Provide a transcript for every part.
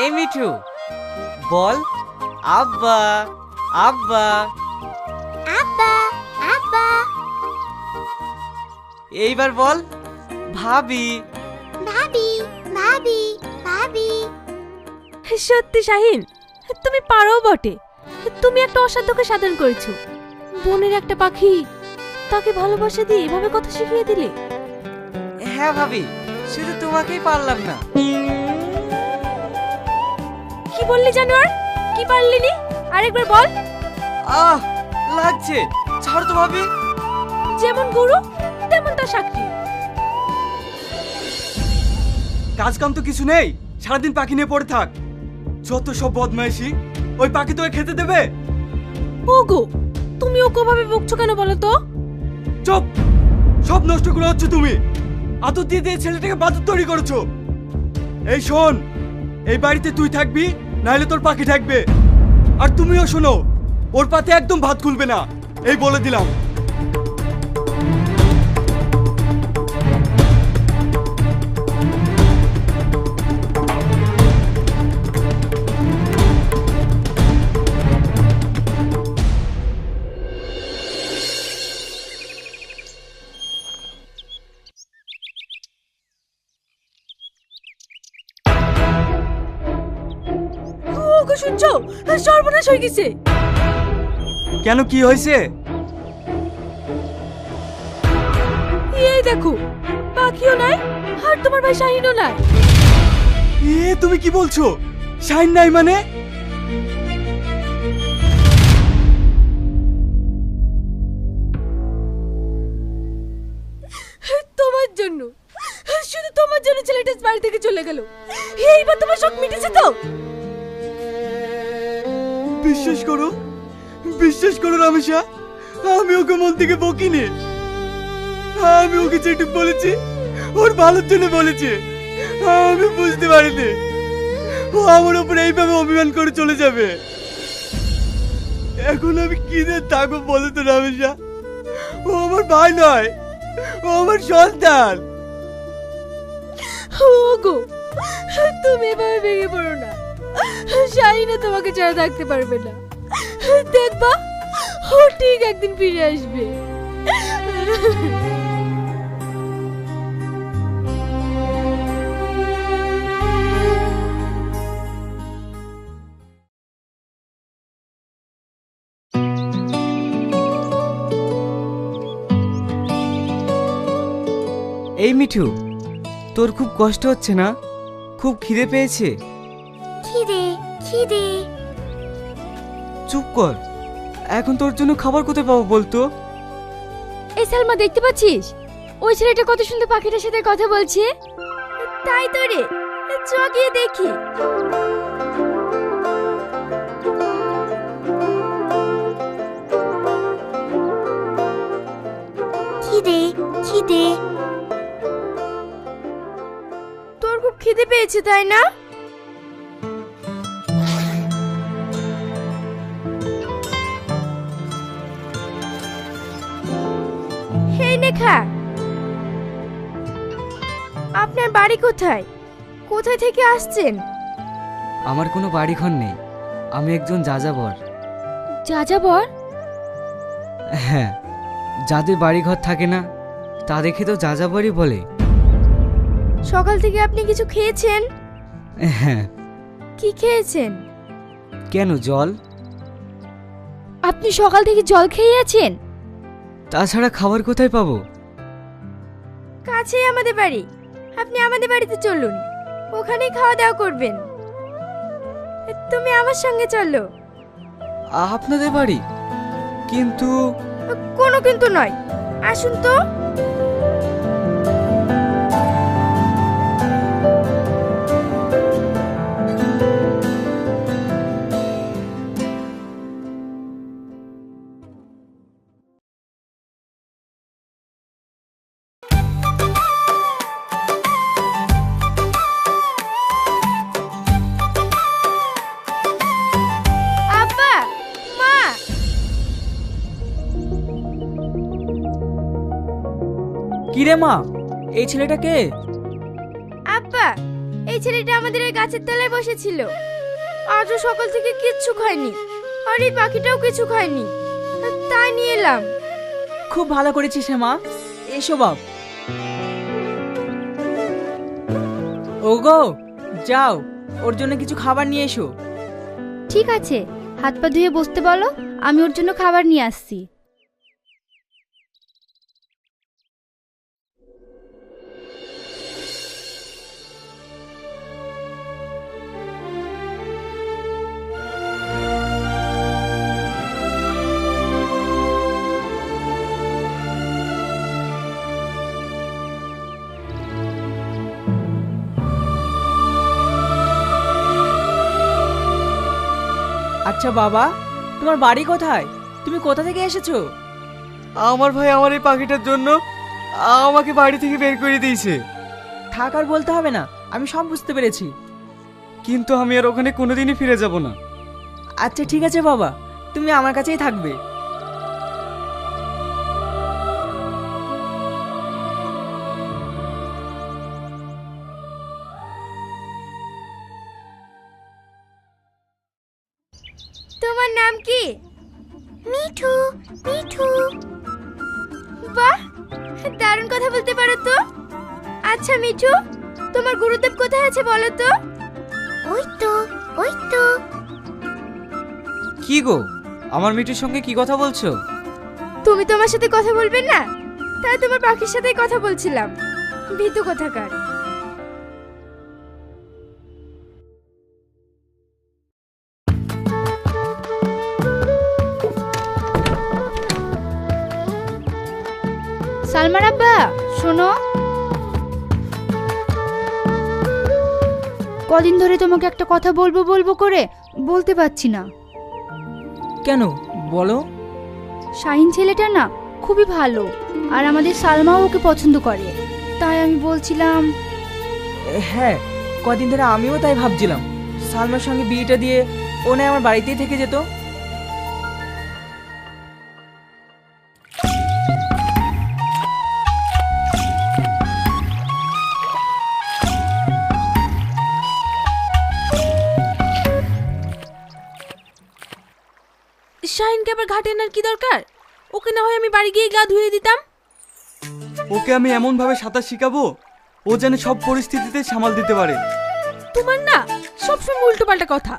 এই মিঠু বল। আব্বা আব্বা। আব্বা আব্বা। এইবার বল ভাবি। ভাবি ভাবি ভাবি। সত্যি শাহিন তুমি পারো বটে। তুমি একটা অসাধ্যকে সাধন করেছ। বনের একটা পাখি তাকে ভালোবাসা দিয়ে এভাবে কথা শিখিয়ে দিলে? হ্যাঁ ভাবি শুধু তোমাকেই পারলাম না। কি বললি জানোয়ার? কি পারলি নি? আরেকবার বল। আহ লাগছে। ছাড় তো ভাবি। যেমন গরু তেমন তার সাক্ষী। কাজ কাম তো কিছু নেই সারাদিন পাখি নিয়ে পড়ে থাক। যত সব বদমাইশি ওই পাখি তোকে খেতে দেবে? ওগো তুমি ওকে ভাবে বকছো কেন বলো তো? চুপ! সব নষ্ট করে হচ্ছে তুমি। আদর দিয়ে দিয়ে ছেলেটাকে বাদর তৈরি করেছ। এই শোন, এই বাড়িতে তুই থাকবি, নাহলে তোর পাখি থাকবে। আর তুমিও শোনো, ওর পাতে একদম ভাত খুলবে না। এই বলে দিলাম। সর্বনাশ হয়ে গেছে। কেন কি হয়েছে? এই দেখো পাখিও নাই আর তোমার ভাই শাহিনও নাই। এ তুমি কি বলছো? শাইন নাই মানে? তোমার জন্য শুধু তোমার জন্য ছেলেটা বাড়ি থেকে চলে গেল। এইবার তোমার শখ মিটেছে তো? বিশ্বাস করো? বিশ্বাস করো রামেশা, আমি ওকে মন থেকে বকিনি। আমি ওকে যেটুক বলেছি, ওর ভালোর জন্য বলেছি, আমি বুঝতে পারিনি। ও আমার উপরে এইভাবে অভিমান করে চলে যাবে। এখন আমি কি দিয়ে থাকব বলো তো রামেশা? ও আমার ভাই নয়, ও আমার সন্তান। ওগো, তুমি এভাবে ভেঙে পড়ো না। শাহিনা তোমাকে ছাড়া থাকতে পারবে না। দেখবা, ও ঠিক একদিন ফিরে আসবে। এই মিঠু, তোর খুব কষ্ট হচ্ছে না? খুব খিদে পেয়েছে? খিদে খিদে। চুপ কর। এখন তোর জন্য খাবার কোথায় পাবো বলতো? এই সালমা দেখতে পাচ্ছিস? ওই ছেলেটা কত সুন্দর পাখিটার সাথে কথা বলছে। তাই তো রে চ গিয়ে দেখি। খিদে খিদে। তোর খুব খিদে পেয়েছে তাই না? হেই নেখা আপনার বাড়ি কোথায়? কোথায় থেকে আসছেন? আমার কোনো বাড়ি ঘর নেই। আমি একজন যাযাবর। যাযাবর? হ্যাঁ যাদের বাড়ি ঘর থাকে না তাদেরকে তো যাযাবরই বলে। সকাল থেকে আপনি কিছু খেয়েছেন? হ্যাঁ। কি খেয়েছেন? কেন জল? আপনি সকাল থেকে জল খেয়ে আছেন তাছাড়া খাবার কোথায় পাবো? কাছেই আমাদের বাড়ি। আপনি আমাদের বাড়িতে চলুন। ওখানেই খাওয়া দাওয়া করবেন। তুমি আমার সঙ্গে চলো। আপনাদের বাড়ি? কিন্তু কোনো কিন্তু নয়। আসুন তো। কিরে মা? এই ছেলেটা কে? আব্বা এই ছেলেটা আমাদের এই গাছের তলায় বসেছিল। আজও সকাল থেকে কিচ্ছু খায়নি আর এই পাখিটাও কিছু খায়নি। তাই নিয়ে এলাম। খুব ভালো করেছিস হে মা। এসো বাপ। ওগো যাও ওর জন্য কিছু খাবার নিয়ে এসো। ঠিক আছে হাত পা ধুয়ে বসতে বলো আমি ওর জন্য খাবার নিয়ে আসছি। আচ্ছা বাবা। তোমার বাড়ি কোথায়? তুমি কোথা থেকে এসেছ? আমার ভাই আমার এই পাখিটার জন্য আমাকে বাড়ি থেকে বের করে দিয়েছে। থাক আর বলতে হবে না। আমি সব বুঝতে পেরেছি। কিন্তু আমি আর ওখানে কোনোদিনই ফিরে যাব না। আচ্ছা ঠিক আছে বাবা। তুমি আমার কাছেই থাকবে। গো? আমার মিঠুর সঙ্গে কি কথা বলছো? তুমি তোমার সাথে কথা বলবে না? তাই তোমার পাখির সাথেই কথা বলছিলাম। ভীতু কোথাকার? সালমার আব্বা, শোনো। কদিন ধরে তোমাকে একটা কথা বলব বলব করে বলতে পারছি না। কেন? বলো। শাহিন ছেলেটা না খুবই ভালো আর আমাদের সালমাও ওকে পছন্দ করে। তাই আমি বলছিলাম হ্যাঁ কদিন ধরে আমিও তাই ভাবছিলাম। সালমার সঙ্গে বিয়েটা দিয়ে ও না আমার বাড়িতেই থেকে যেত। আবার ঘাটে আনার কি দরকার? ওকে না হয় আমি বাড়ি গিয়ে গা ধুয়ে দিতাম। ওকে আমি এমন ভাবে সাঁতার শিখাবো ও যেন সব পরিস্থিতিতে সামাল দিতে পারে। তোমার না সবসময় উল্টো পাল্টা কথা।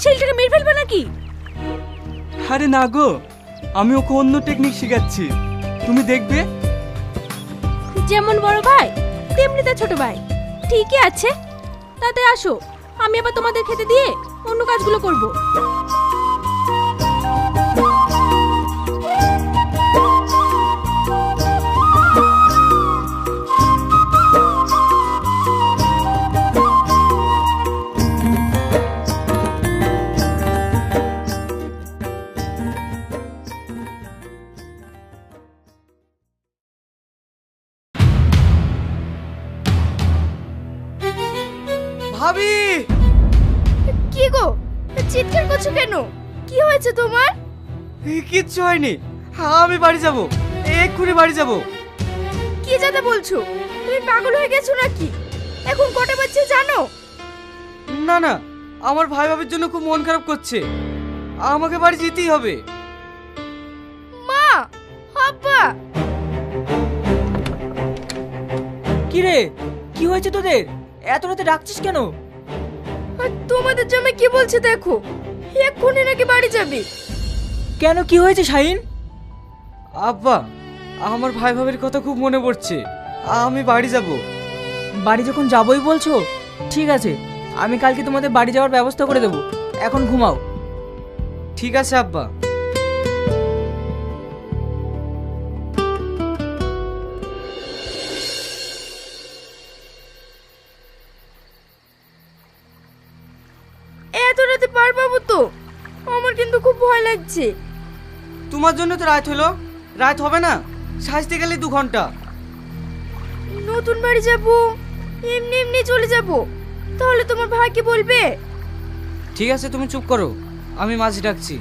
ছেলেটাকে মেরে ফেলবে নাকি? আরে না গো আমি ওকে অন্য টেকনিক শেখাচ্ছি। তুমি দেখবে। যেমন বড় ভাই তেমনি তার ছোট ভাই। ঠিকই আছে। তাতে আসো আমি আবার তোমাদের খেতে দিয়ে অন্য কাজগুলো করব। হয়নি। আমি বাড়ি যাব। এক্ষুনি বাড়ি যাব। কি যাতে বলছো? তুমি পাগল হয়ে গেছো নাকি? এখন কটা বাজছে জানো? না না আমার ভাই ভাবির জন্য খুব মন খারাপ করছে। আমাকে বাড়ি যেতেই হবে। মা আব্বা। কি রে কি হয়েছে তোদের? এত রাতে ডাকছিস কেন? তোমাদের জামাই কি বলছে দেখো? এক্ষুনি নাকি বাড়ি যাবে? কেন কি হয়েছে শাহিন? আব্বা আমার ভাই ভাবির কথা খুব মনে পড়ছে। আমি বাড়ি যাব। বাড়ি যখন যাবই বলছো? ঠিক আছে আমি কালকে তোমাদের বাড়ি যাওয়ার ব্যবস্থা করে দেবো। এখন ঘুমাও। ঠিক আছে আব্বা। এত রাতে পার পাবো তো? আমার কিন্তু খুব ভয় লাগছে। তোমার জন্য তো রাত হলো। রাত হবে না? সাজতে গেলে দু ঘণ্টা। নতুন বাড়ি যাব এমনি এমনি চলে যাব। তাহলে তোমার ভাই কি বলবে? ঠিক আছে তুমি চুপ করো। আমি মাঝি ডাকছি।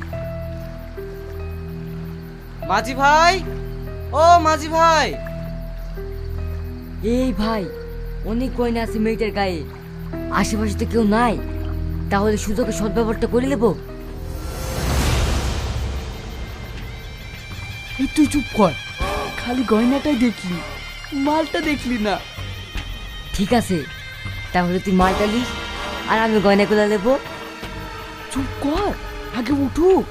মাঝি ভাই? ও মাঝি ভাই! এই ভাই অনেক গয়না আছে মেয়েটার গায়ে। আশেপাশে তো কেউ নাই। তাহলে সুযোগে সদ্ব্যবহারটা করে নেব? তুই চুপ কর। খালি গয়নাটাই দেখলি মালটা দেখলি না। ঠিক আছে তাহলে তুই মালটা নিস আর আমি গয়নাগুলো নেব। চুপ কর আগে উঠুক।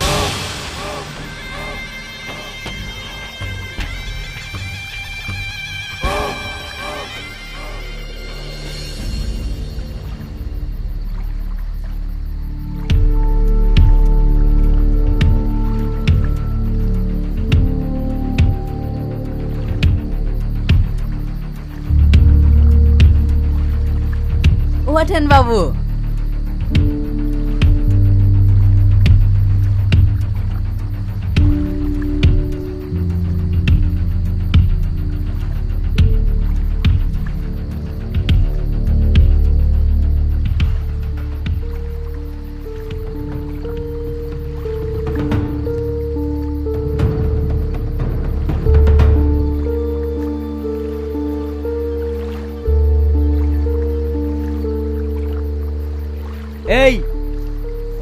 ওঠেন বাবু।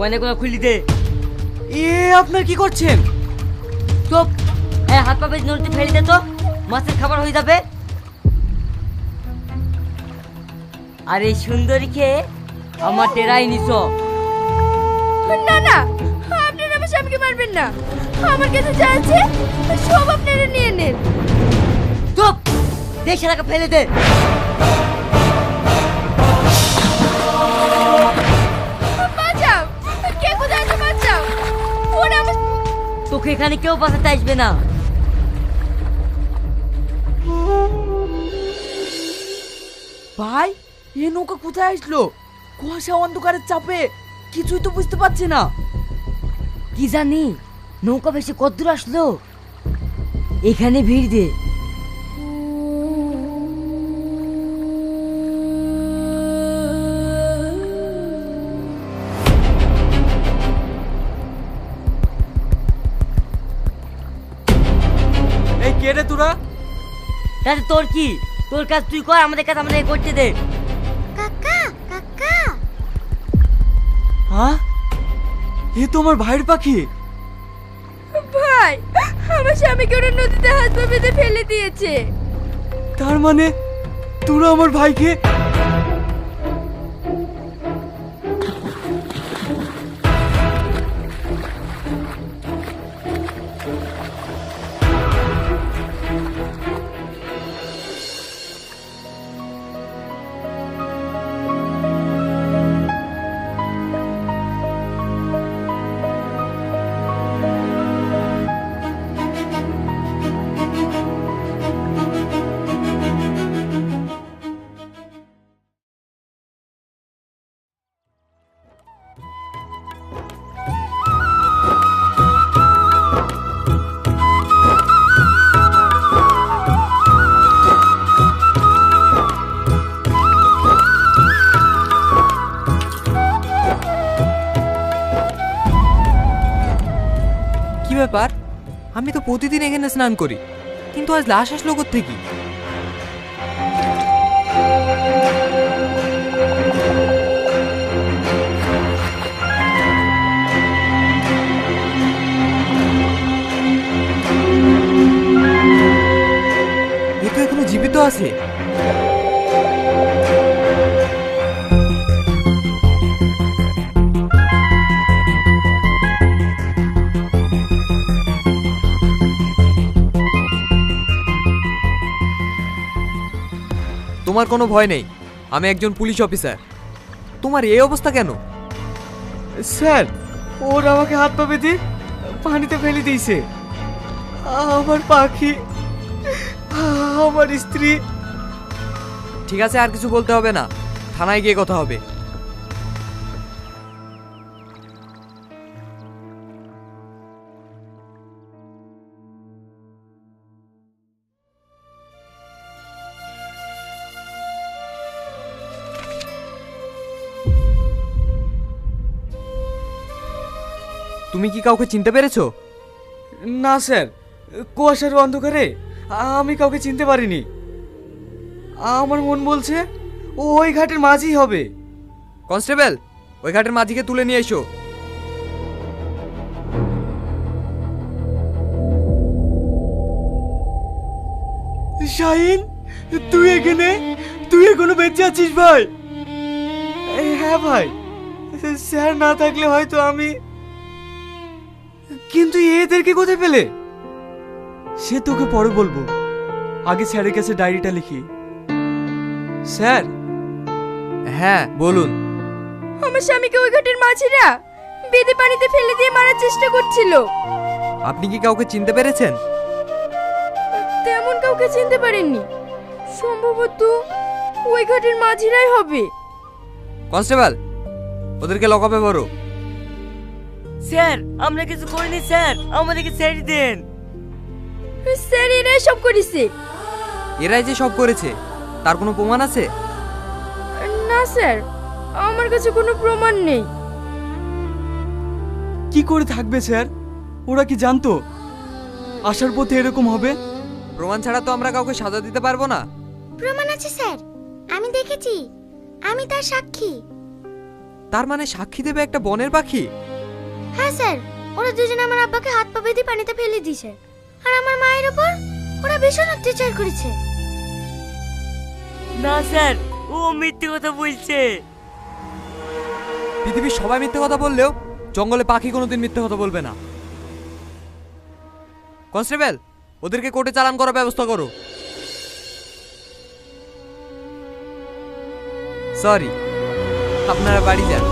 গয়নাগুলো খুলি দে। এ আপনার কি করছেন? চুপ। এই হাত পা বেঁধে নদীতে ফেলে দে তো। মাছের খাবার হয়ে যাবে। আর এই সুন্দরী খেয়ে আমার টেরাই নিছ। না না আপনারা আমার স্বামীকে মারবেন না? আমার কাছে যা আছে সব আপনারা নিয়ে নেন। চুপ। দেশে টাকা ফেলে দে। তোকে এখানে কেউ বাঁচাতে আসবে না। ভাই এ নৌকা কোথায় আসলো? কুয়াশা অন্ধকারের চাপে কিছুই তো বুঝতে পারছি না। কি জানি নৌকা বেশি কদ্দূর আসলো? এখানে ভিড় দে। তাতে তোর কি? তোর কাজ তুই কর আমাদের কাজ আমাদের করতে দে। কাকা কাকা। হ্যাঁ? এ তো আমার ভাইয়ের পাখি। ভাই আমার স্বামীকে ওরা নদীতে হাত পা বেঁধে ফেলে দিয়েছে। তার মানে তোরা আমার ভাইকে প্রতিদিন এখানে স্নান করি। কিন্তু আজ লাশ আসলো থেকে তোমার কোনো ভয় নেই। আমি একজন পুলিশ অফিসার। তোমার এই অবস্থা কেন? স্যার ওর আমাকে হাত পা বেঁধে পানিতে ফেলে দিয়েছে। আমার পাখি আমার স্ত্রী। ঠিক আছে আর কিছু বলতে হবে না। থানায় গিয়ে কথা হবে। তুমি কি কাউকে চিনতে পেরেছ? না স্যার। কুয়াশার অন্ধকারে আমি কাউকে চিনতে পারিনি। আমার মন বলছে ওই ঘাটের মাঝি হবে। কনস্টেবল ওই ঘাটের মাঝিকে তুলে নিয়ে এসো। শাহিন তুই এখানে? তুই এখনও বেঁচে আছিস ভাই? হ্যাঁ ভাই স্যার না থাকলে হয়তো আমি কিন্তু এদেরকে কোথায় পেলে? সে তোকে পরে বলব। আগে স্যারের কাছে ডায়েরিটা লিখি। স্যার? হ্যাঁ বলুন। আমার স্বামীকে ওই ঘাটের মাঝিরা বেদে পানিতে ফেলে দিয়ে মারার চেষ্টা করছিল। আপনি কি কাউকে চিনতে পেরেছেন? তেমন কাউকে চিনতে পারেননি। সম্ভবত ওই ঘাটের মাঝিরাই হবে। কনস্টেবল ওদেরকে লকআপে ভরো স্যার আমরা কিছু করিনি স্যার। আমাদেরকে ছেড়ে দেন। স্যার এরাই সব করেছে। এরাই যে সব করেছে তার কোনো প্রমাণ আছে? না স্যার আমার কাছে কোনো প্রমাণ নেই। কি করে থাকবে স্যার? ওরা কি জানতো? আসার পথে এরকম হবে? প্রমাণ ছাড়া তো আমরা কাউকে সাজা দিতে পারব না। প্রমাণ আছে স্যার। আমি দেখেছি। আমি তার সাক্ষী। তার মানে সাক্ষী দেবে একটা বনের পাখি? হ্যাঁ স্যার ওরা দুজনে আমার আব্বাকে হাত পা বেঁধে পানিতে ফেলে দিয়েছে। আর আমার মায়ের ওপর ওরা ভীষণ অত্যাচার করেছে। না স্যার ও মিথ্যে কথা বলছে। পৃথিবীর সবাই মিথ্যে কথা বললেও জঙ্গলে পাখি কোনোদিন মিথ্যে কথা বলবে না। কনস্টেবল ওদেরকে কোর্টে চালান করার ব্যবস্থা করো। সরি আপনারা বাড়ি যান।